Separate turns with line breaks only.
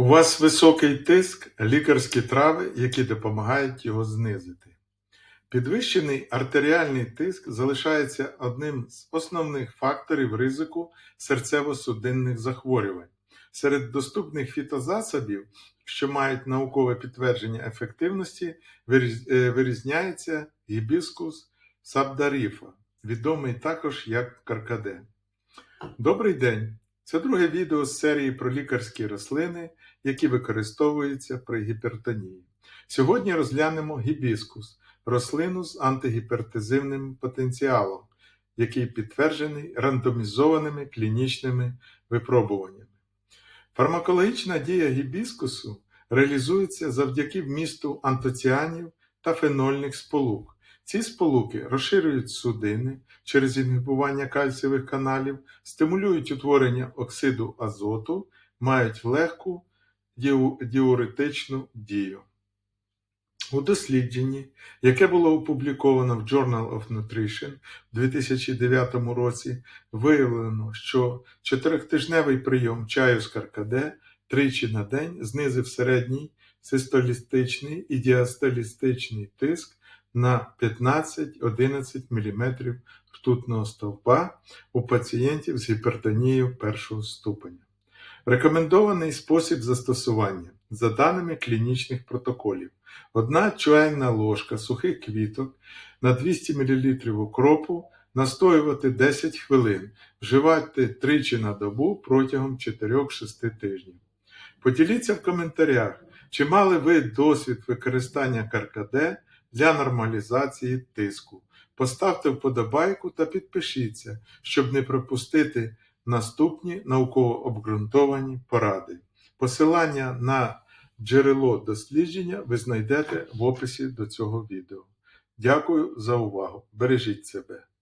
У вас високий тиск, лікарські трави, які допомагають його знизити. Підвищений артеріальний тиск залишається одним з основних факторів ризику серцево-судинних захворювань. Серед доступних фітозасобів, що мають наукове підтвердження ефективності, е, вирізняється гібіскус сабдаріфа, відомий також як каркаде. Добрий день! Це друге відео з серії про лікарські рослини, які використовуються при гіпертонії. Сьогодні розглянемо гібіскус, рослину з антигіпертизивним потенціалом, який підтверджений рандомізованими клінічними випробуваннями. Фармакологічна дія гібіскусу реалізується завдяки вмісту антоціанів та фенольних сполук. Ці сполуки розширюють судини через інгібування кальцієвих каналів, стимулюють утворення оксиду азоту, мають легку діуретичну дію. У дослідженні, яке було опубліковано в Journal of Nutrition в 2009 році, виявлено, що чотиритижневий прийом чаю з каркаде тричі на день знизив середній систолістичний і діастолістичний тиск на 15-11 мм ртутного стовпа у пацієнтів з гіпертонією першого ступеня. Рекомендований спосіб застосування за даними клінічних протоколів. Одна чайна ложка сухих квіток на 200 мл укропу настоювати 10 хвилин, вживати тричі на добу протягом 4-6 тижнів. Поділіться в коментарях, чи мали ви досвід використання каркаде для нормалізації тиску. Поставте вподобайку та підпишіться, щоб не пропустити наступні науково обґрунтовані поради. Посилання на джерело дослідження ви знайдете в описі до цього відео. Дякую за увагу. Бережіть себе.